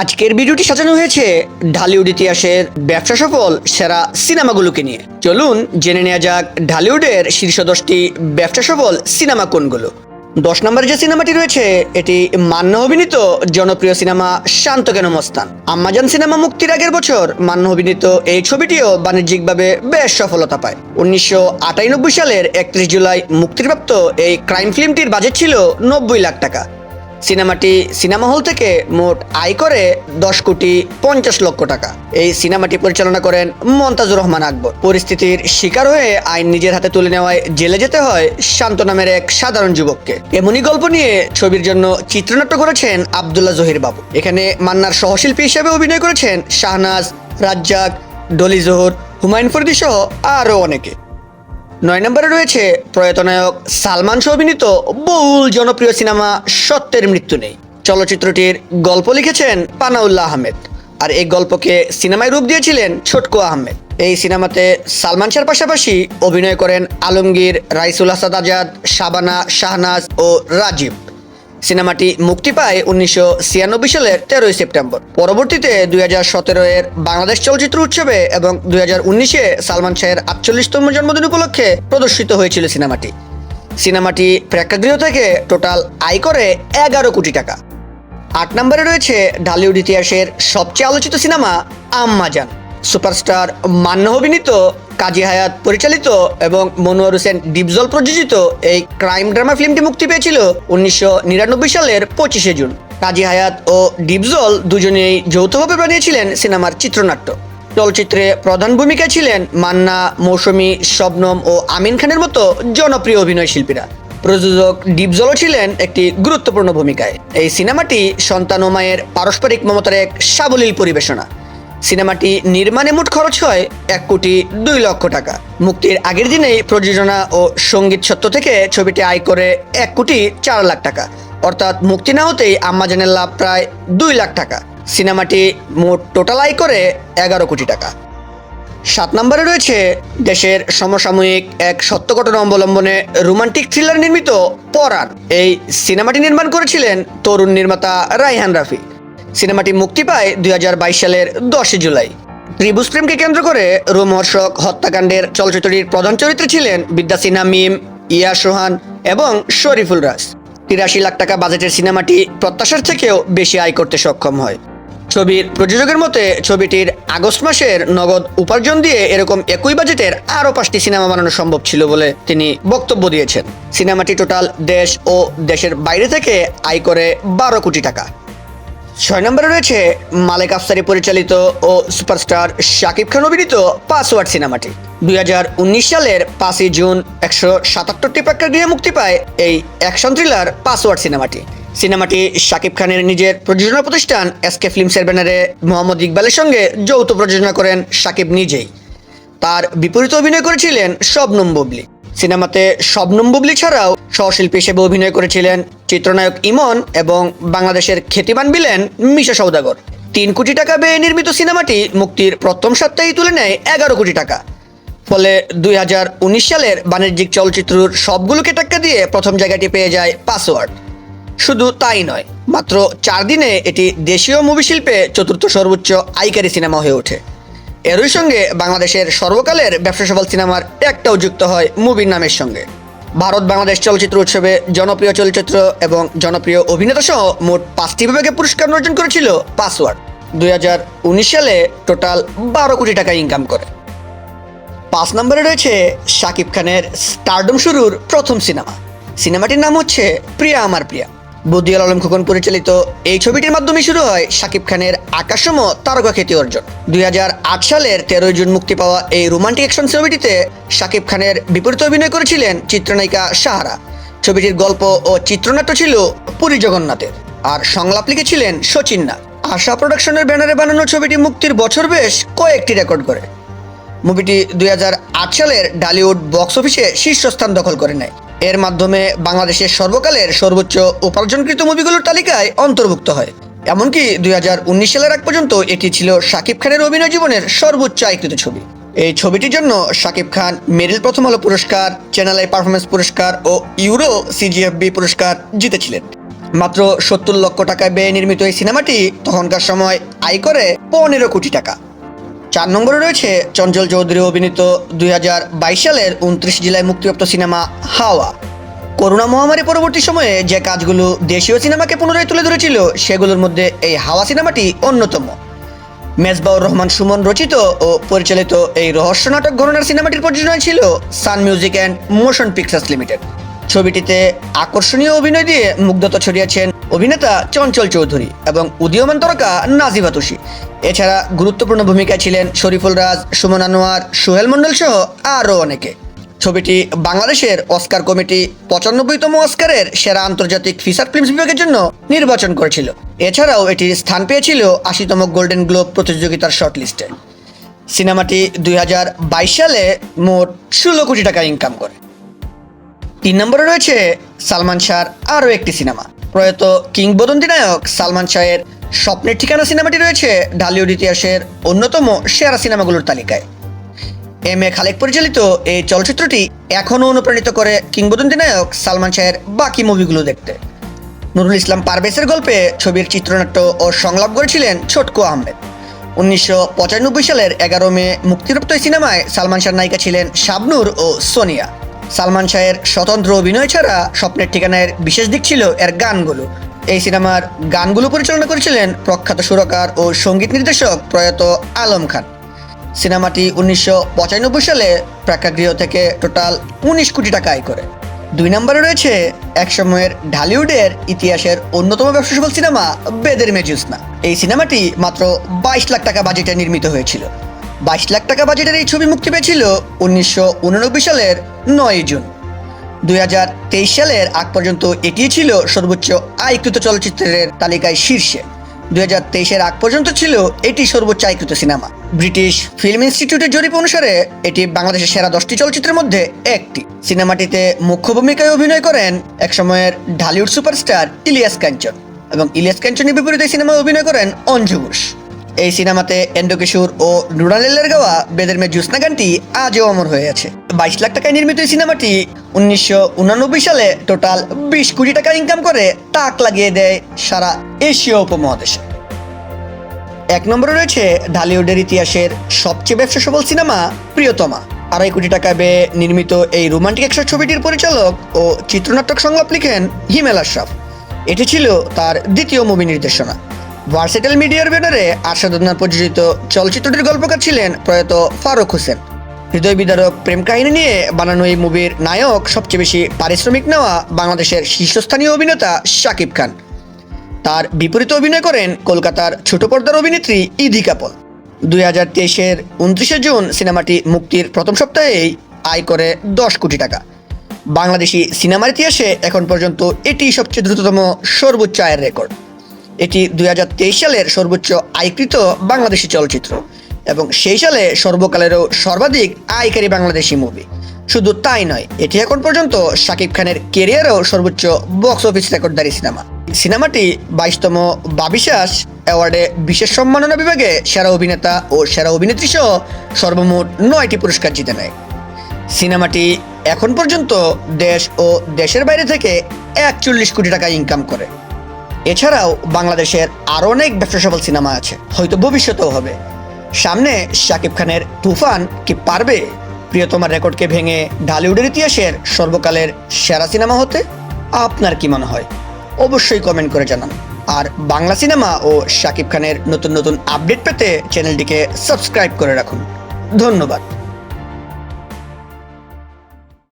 আজকের ভিডিওটি সাজানো হয়েছে ঢালিউড ইতিহাসের ব্যবসা সফল সেরা সিনেমাগুলোকে নিয়ে। চলুন জেনে নেওয়া যাক ঢালিউডের শীর্ষ দশটি ব্যবসা সফল সিনেমা কোনগুলো। দশ নম্বরে যে সিনেমাটি রয়েছে, এটি মান্য অভিনীত জনপ্রিয় সিনেমা শান্ত কেন মস্তান। আম্মাজান সিনেমা মুক্তির আগের বছর মান্য অভিনীত এই ছবিটিও বাণিজ্যিকভাবে বেশ সফলতা পায়। উনিশশো আটানব্বই সালের একত্রিশ জুলাই মুক্তিপ্রাপ্ত এই ক্রাইম ফিল্মটির বাজেট ছিল নব্বই লাখ টাকা। সিনেমাটি সিনেমা হল থেকে মোট আয় করে দশ কোটি পঞ্চাশ লক্ষ টাকা। এই সিনেমাটি পরিচালনা করেন মন্তাজুর রহমান আকবর। পরিস্থিতির শিকার হয়ে আইন নিজের হাতে তুলে নেওয়ায় জেলে যেতে হয় শান্ত নামের এক সাধারণ যুবককে। এমনই গল্প নিয়ে ছবির জন্য চিত্রনাট্য করেছেন আবদুল্লাহ জহির বাবু। এখানে মান্নার সহশিল্পী হিসেবে অভিনয় করেছেন শাহনাজ, রাজ্জাক, ডলি জোহর, হুমায়ুন ফরিদি সহ আরও অনেকে। নয় নম্বরে রয়েছে প্রয়াত নায়ক সালমান শাহ অভিনীত বহুল জনপ্রিয় সিনেমা সত্যের মৃত্যু নেই। চলচ্চিত্রটির গল্প লিখেছেন পানাউল্লাহ আহমেদ। আর এই গল্পকে সিনেমায় রূপ দিয়েছিলেন ছোটকু আহমেদ। এই সিনেমাতে সালমান শাহর পাশাপাশি অভিনয় করেন আলমগীর, রাইসুল হাসাদ আজাদ, শাবানা, শাহনাজ ও রাজীব। সিনেমাটি মুক্তি পায় উনিশশো ছিয়ানব্বই সালের তেরোই সেপ্টেম্বর। পরবর্তীতে দুই হাজার সতেরো এর বাংলাদেশ চলচ্চিত্র উৎসবে এবং দুই হাজার উনিশে সালমান শাহের আটচল্লিশতম জন্মদিন উপলক্ষে প্রদর্শিত হয়েছিল সিনেমাটি। সিনেমাটি প্রেক্ষাগৃহ থেকে টোটাল আয় করে এগারো কোটি টাকা। আট নম্বরে রয়েছে ঢালিউড ইতিহাসের সবচেয়ে আলোচিত সিনেমা আম্মাজান। সুপারস্টার মান্য অভিনীত, কাজী হায়াত পরিচালিত এবং মনোয়ার হোসেন ডিপজল প্রযোজিত এই ক্রাইম ড্রামা ফিল্মটি মুক্তি পেয়েছিল উনিশশো নিরানব্বই সালের পঁচিশে জুন। কাজী হায়াত ও ডিপজল দুজনেই যৌথভাবে বানিয়েছিলেন সিনেমার চিত্রনাট্য। চলচ্চিত্রে প্রধান ভূমিকায় ছিলেন মান্না, মৌসুমী, শবনম ও আমিন খানের মতো জনপ্রিয় অভিনয় শিল্পীরা। প্রযোজক ডিপজলও ছিলেন একটি গুরুত্বপূর্ণ ভূমিকায়। এই সিনেমাটি সন্তান ও মায়ের পারস্পরিক মমতার এক সাবলীল পরিবেশনা। সিনেমাটি নির্মাণে মোট খরচ হয় এক কোটি দুই লক্ষ টাকা। মুক্তির আগের দিনেই প্রযোজনা ও সংগীত সত্য থেকে ছবিটি আয় করে এক কোটি চার লাখ টাকা। অর্থাৎ মুক্তি না হতেই আম্মাজানের লাভ প্রায় দুই লাখ টাকা। সিনেমাটি মোট টোটাল আয় করে এগারো কোটি টাকা। সাত নম্বরে রয়েছে দেশের সমসাময়িক এক সত্য ঘটনা অবলম্বনে রোমান্টিক থ্রিলার নির্মিত পরাণ। এই সিনেমাটি নির্মাণ করেছিলেন তরুণ নির্মাতা রাইহান রাফি। সিনেমাটি মুক্তি পায় দুই হাজার বাইশ সালের দশই জুলাই। ত্রিভুজ প্রেমকে কেন্দ্র করে রোমহর্ষক হত্যাকাণ্ডের চলচ্চিত্রটির প্রধান চরিত্রে ছিলেন বিদ্যা সিনহা, মিম, ইয়া সোহান এবং শরীফুল রাজ। তিরাশি লাখ টাকা বাজেটের সিনেমাটি প্রত্যাশার থেকেও বেশি আয় করতে সক্ষম হয়। ছবির প্রযোজকের মতে, ছবিটির আগস্ট মাসের নগদ উপার্জন দিয়ে এরকম একই বাজেটের আরও পাঁচটি সিনেমা বানানো সম্ভব ছিল বলে তিনি বক্তব্য দিয়েছেন। সিনেমাটি টোটাল দেশ ও দেশের বাইরে থেকে আয় করে বারো কোটি টাকা। ছয় নম্বরে রয়েছে মালেক আফসারি পরিচালিত ও সুপারস্টার শাকিব খান অভিনীত পাসওয়ার্ড সিনেমাটি। দুই হাজার উনিশ সালের পাঁচই জুন একশো সাতাত্তরটি প্রেক্ষাগৃহে মুক্তি পায় এই অ্যাকশন থ্রিলার পাসওয়ার্ড সিনেমাটি। সিনেমাটি শাকিব খানের নিজের প্রযোজনা প্রতিষ্ঠান এসকে ফিল্মসের ব্যানারে মোহাম্মদ ইকবালের সঙ্গে যৌথ প্রযোজনা করেন শাকিব নিজেই। তার বিপরীতে অভিনয় করেছিলেন শবনম বুবলি। সিনেমাতে শবনম বুবলি ছাড়াও সহশিল্পী হিসেবে অভিনয় করেছিলেন চিত্রনায়ক ইমন এবং বাংলাদেশের খ্যাতিমান বিলেন মিশা সৌদাগর তিন কোটি টাকা ব্যয়ে নির্মিত সিনেমাটি মুক্তির প্রথম সপ্তাহেই তুলে নেয় এগারো কোটি টাকা। ফলে দুই হাজার উনিশ সালের বাণিজ্যিক চলচ্চিত্রর সবগুলোকে টাক্কা দিয়ে প্রথম জায়গাটি পেয়ে যায় পাসওয়ার্ড। শুধু তাই নয়, মাত্র চার দিনে এটি দেশীয় মুভি শিল্পে চতুর্থ সর্বোচ্চ আয়কারী সিনেমা হয়ে ওঠে। এরই সঙ্গে বাংলাদেশের সর্বকালের ব্যবসা সফল সিনেমার একটাও যুক্ত হয় মুভির নামের সঙ্গে। ভারত বাংলাদেশ চলচ্চিত্র উৎসবে জনপ্রিয় চলচ্চিত্র এবং জনপ্রিয় অভিনেতা সহ মোট পাঁচটি বিভাগে পুরস্কার অর্জন করেছিল পাসওয়ার্ড। দুই হাজার উনিশ সালে টোটাল বারো কোটি টাকা ইনকাম করে। পাঁচ নম্বরে রয়েছে শাকিব খানের স্টারডম শুরুর প্রথম সিনেমা। সিনেমাটির নাম হচ্ছে প্রিয়া আমার প্রিয়া। বদিয়াল আলম খোকন পরিচালিত এই ছবিটির মাধ্যমে শুরু হয় শাকিব খানের আকাশম তারকা খ্যাতি অর্জন। দুই হাজার আট সালের তেরোই জুন মুক্তি পাওয়া এই রোমান্টিক অ্যাকশন ছবিটিতে শাকিব খানের বিপরীতে অভিনয় করেছিলেন চিত্রনায়িকা সাহারা। ছবিটির গল্প ও চিত্রনাট্য ছিল পুরী জগন্নাথের। আর সংলাপ লিখেছিলেন সচিন্না আশা প্রোডাকশনের ব্যানারে বানানো ছবিটি মুক্তির বছর বেশ কয়েকটি রেকর্ড করে। মুভিটি দুই হাজার আট সালের ডালিউড বক্স অফিসে শীর্ষস্থান দখল করে নেয়। এর মাধ্যমে বাংলাদেশের সর্বকালের সর্বোচ্চ উপার্জনকৃত মুভিগুলোর তালিকায় অন্তর্ভুক্ত হয়। এমনকি দুই হাজার উনিশ সালের আগ পর্যন্ত এটি ছিল শাকিব খানের অভিনয় জীবনের সর্বোচ্চ আয়কৃত ছবি। এই ছবিটির জন্য শাকিব খান মেরিল প্রথম আলো পুরস্কার, চ্যানেল পারফরমেন্স পুরস্কার ও ইউরো সিজিএফবি পুরস্কার জিতেছিলেন। মাত্র সত্তর লক্ষ টাকায় ব্যয়ে নির্মিত এই সিনেমাটি তখনকার সময় আয় করে পনেরো কোটি টাকা। চার নম্বরে রয়েছে চঞ্চল চৌধুরী অভিনীত দুই হাজার বাইশ সালের উনত্রিশ জেলায় মুক্তিপ্রাপ্ত সিনেমা হাওয়া। করোনা মহামারী পরবর্তী সময়ে যে কাজগুলো দেশীয় সিনেমাকে পুনরায় তুলে ধরেছিল, সেগুলোর মধ্যে এই হাওয়া সিনেমাটি অন্যতম। মেজবাউর রহমান সুমন রচিত ও পরিচালিত এই রহস্য নাটক ঘটনার সিনেমাটির প্রযোজনায় ছিল Sun Music and Motion Pictures Limited. ছবিটিতে আকর্ষণীয় অভিনয় দিয়ে মুগ্ধতা ছড়িয়েছেন অভিনেতা চঞ্চল চৌধুরী এবং উদীয়মান তারকা নাজিবা তুষি এছাড়া গুরুত্বপূর্ণ ভূমিকায় ছিলেন শরীফুল রাজ, সুমন আনোয়ার, সোহেল মণ্ডল সহ আরও অনেকে। ছবিটি বাংলাদেশের অস্কার কমিটি পঁচানব্বইতম অস্কারের সেরা আন্তর্জাতিক ফিচার ফিল্মস বিভাগের জন্য নির্বাচন করেছিল। এছাড়াও এটি স্থান পেয়েছিল আশিতম গোল্ডেন গ্লোব প্রতিযোগিতার শর্ট লিস্টে সিনেমাটি দুই হাজার বাইশ সালে মোট ষোলো কোটি টাকা ইনকাম করে। তিন নম্বরে রয়েছে সালমান শাহর আরও একটি সিনেমা। প্রয়াত কিংবদন্তি নায়ক সালমান শাহের স্বপ্নের ঠিকানা সিনেমাটি রয়েছে ঢালিউড ইতিহাসের অন্যতম সেরা সিনেমাগুলোর তালিকায়। এম এ খালেক পরিচালিত এই চলচ্চিত্রটি এখনও অনুপ্রাণিত করে কিংবদন্তি নায়ক সালমান শাহের বাকি মুভিগুলো দেখতে। নুরুল ইসলাম পারভেজের গল্পে ছবির চিত্রনাট্য ও সংলাপ করেছিলেন ছোটকু আহমেদ। উনিশশো পঁচানব্বই সালের এগারো মে মুক্তিপ্রাপ্ত এই সিনেমায় সালমান শাহ নায়িকা ছিলেন শাবনূর ও সোনিয়া। সালমান শাহের স্বতন্ত্র অভিনয় ছাড়া স্বপ্নের ঠিকানার বিশেষ দিক ছিল এর গানগুলো। এই সিনেমার গানগুলো পরিচালনা করেছিলেন প্রখ্যাত সুরকার ও সংগীত নির্দেশক প্রয়াত আলম খান। সিনেমাটি উনিশশো পঁচানব্বই সালে প্রেক্ষাগৃহ থেকে টোটাল উনিশ কোটি টাকা আয় করে। দুই নম্বরে রয়েছে একসময়ের ঢালিউডের ইতিহাসের অন্যতম ব্যবসা সফল সিনেমা বেদের মেজুসনা। এই সিনেমাটি মাত্র বাইশ লাখ টাকা বাজেটে নির্মিত হয়েছিল। বাইশ লাখ টাকা বাজেটের এই ছবি মুক্তি পেয়েছিল উনিশশো উননব্বই সালের নয় জুন। দুই হাজার তেইশ সালের আগ পর্যন্ত এটি ছিল সর্বোচ্চ আয়কৃত চলচ্চিত্রের তালিকায় শীর্ষে। দুই হাজার তেইশের আগ পর্যন্ত ছিল এটি সর্বোচ্চ আয়কৃত সিনেমা। ব্রিটিশ ফিল্ম ইনস্টিটিউটের জরিপ অনুসারে এটি বাংলাদেশের সেরা দশটি চলচ্চিত্রের মধ্যে একটি। সিনেমাটিতে মুখ্য ভূমিকায় অভিনয় করেন একসময়ের ঢালিউড সুপারস্টার ইলিয়াস কাঞ্চন এবং ইলিয়াস কাঞ্চনের বিপরীতে সিনেমায় অভিনয় করেন অঞ্জু ঘোষ। এই সিনেমাতে এন্ডো কিশোর ও নুরালেলের গাওয়া বেদের মে জুসনা গানটি আজও অমর হয়ে আছে। বাইশ লাখ টাকায় নির্মিত এই সিনেমাটি উনিশশো সালে টোটাল বিশ কোটি টাকা ইনকাম করে তাক লাগিয়ে দেয় সারা এশীয় উপমহাদেশে। এক নম্বরে রয়েছে ঢালিউডের ইতিহাসের সবচেয়ে ব্যবসা সফল সিনেমা প্রিয়তমা। আড়াই কোটি টাকা ব্যয়ে নির্মিত এই রোমান্টিক একশো ছবিটির পরিচালক ও চিত্রনাট্যক সংলাপ লিখেন হিমেল আশরাফ। এটি ছিল তার দ্বিতীয় মুভি নির্দেশনা। ভার্সেটাল মিডিয়ার ব্যানারে আশাদুদ্দান প্রযোজিত চলচ্চিত্রটির গল্পকার ছিলেন প্রয়াত ফারুক হোসেন। হৃদয় বিদারক প্রেম কাহিনী নিয়ে বানানো এই মুভির নায়ক সবচেয়ে বেশি পারিশ্রমিক নেওয়া বাংলাদেশের শীর্ষস্থানীয় অভিনেতা শাকিব খান। তার বিপরীতে অভিনয় করেন কলকাতার ছোট পর্দার অভিনেত্রী ইদি কাপল। দুই হাজার তেইশের উনত্রিশে জুন সিনেমাটি মুক্তির প্রথম সপ্তাহেই আয় করে দশ কোটি টাকা। বাংলাদেশি সিনেমার ইতিহাসে এখন পর্যন্ত এটি সবচেয়ে দ্রুততম সর্বোচ্চ আয়ের রেকর্ড। এটি দুই হাজার তেইশ সালের সর্বোচ্চ আয়কৃত বাংলাদেশি চলচ্চিত্র এবং সেই সালে সর্বকালেরও সর্বাধিক আয়কারী বাংলাদেশি মুভি। শুধু তাই নয়, এটি এখন পর্যন্ত শাকিব খানের কেরিয়ারেও সর্বোচ্চ বক্স অফিস রেকর্ডদারি সিনেমা। সিনেমাটি বাইশতম বাবিশ্বাস অ্যাওয়ার্ডে বিশেষ সম্মাননা বিভাগে সেরা অভিনেতা ও সেরা অভিনেত্রী সহ সর্বমোট নয়টি পুরস্কার জিতে নেয়। সিনেমাটি এখন পর্যন্ত দেশ ও দেশের বাইরে থেকে একচল্লিশ কোটি টাকা ইনকাম করে। এছাড়াও বাংলাদেশের আরও অনেক ব্যবসা সফল সিনেমা আছে, হয়তো ভবিষ্যতেও হবে। সামনে শাকিব খানের তুফান কি পারবে? প্রিয়তমার রেকর্ডকে ভেঙে ঢালিউডের ইতিহাসের সর্বকালের সেরা সিনেমা হতে আপনার কি মনে হয়? অবশ্যই কমেন্ট করে জানান। আর বাংলা সিনেমা ও শাকিব খানের নতুন নতুন আপডেট পেতে চ্যানেলটিকে সাবস্ক্রাইব করে রাখুন। ধন্যবাদ।